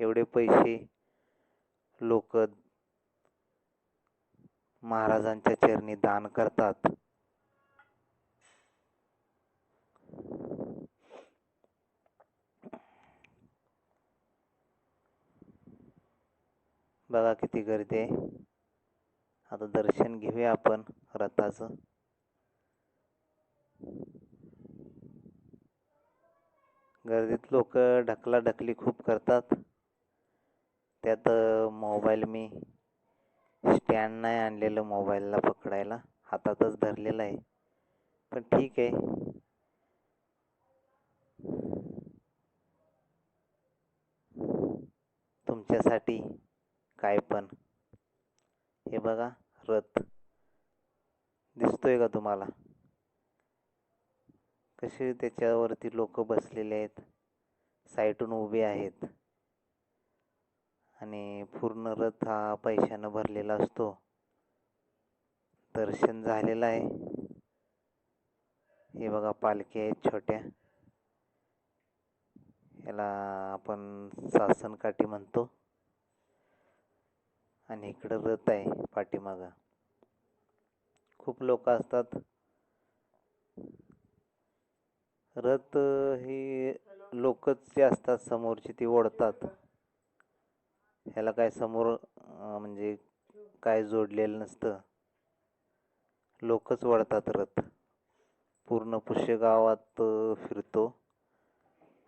एवढे पैसे लोक महाराजांच्या चरणी दान करतात. बघा किती गर्दी आहे. आता दर्शन घेऊया आपण रथाचं. गर्दीत लोक ढकलाढकली खूप करतात. त्यात मोबाईल मी स्टँड नाही आणलेलं मोबाईलला पकडायला. हातातच धरलेला आहे. पण ठीक आहे. तुमच्यासाठी काय पण. हे बघा रथ. दिसतोय का तुम्हाला? कसे त्याच्यावरती लोक बसलेले आहेत. साईटून उभे आहेत. आणि पूर्ण रथ हा पैशानं भरलेला असतो. दर्शन झालेलं आहे. हे बघा पालखी आहेत छोट्या. याला आपण सासनकाठी म्हणतो. आणि इकडं रथ आहे पाठीमागं. खूप लोक असतात. रथ ही लोकच जे असतात समोरची ती ओढतात. ह्याला काय समोर म्हणजे काय जोडलेलं नसतं. लोकच वळतात रथ. पूर्ण पुष्य गावात फिरतो.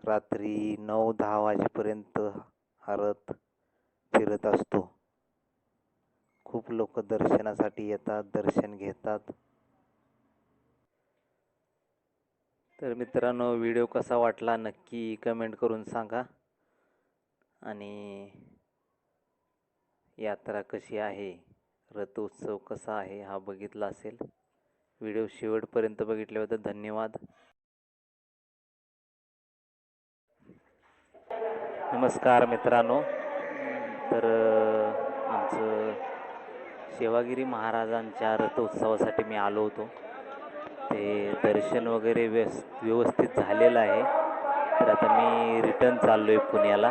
रात्री नऊ दहा वाजेपर्यंत हा रथ फिरत असतो. खूप लोक दर्शनासाठी येतात दर्शन घेतात. तर मित्रांनो व्हिडिओ कसा वाटला नक्की कमेंट करून सांगा. आणि यात्रा कशी आहे? रथोत्सव कसा आहे? हा बघितला असेल. व्हिडिओ शेवटपर्यंत बघितल्याबद्दल धन्यवाद. नमस्कार मित्रांनो. तर आमचं सेवागिरी महाराजांच्या रथोत्सवासाठी मी आलो होतो. ते दर्शन वगैरे व्यस व्यवस्थित झालेलं आहे. तर आता मी रिटर्न चाललो आहे पुण्याला.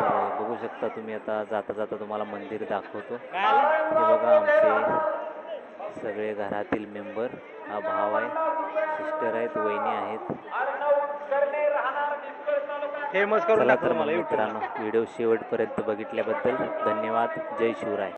तर बघू शकता तुम्ही आता जाता जाता तुम्हाला मंदिर दाखवतो. हे बघा आमचे सगळे घरातील मेंबर हा भाव आहे सिस्टर आहेत वहिनी आहेत. फेमस करून चला तर मग तुम्हाला YouTube ला. मित्रांनो व्हिडिओ शेवटपर्यंत बघितल्याबद्दल धन्यवाद. जय शिवराय.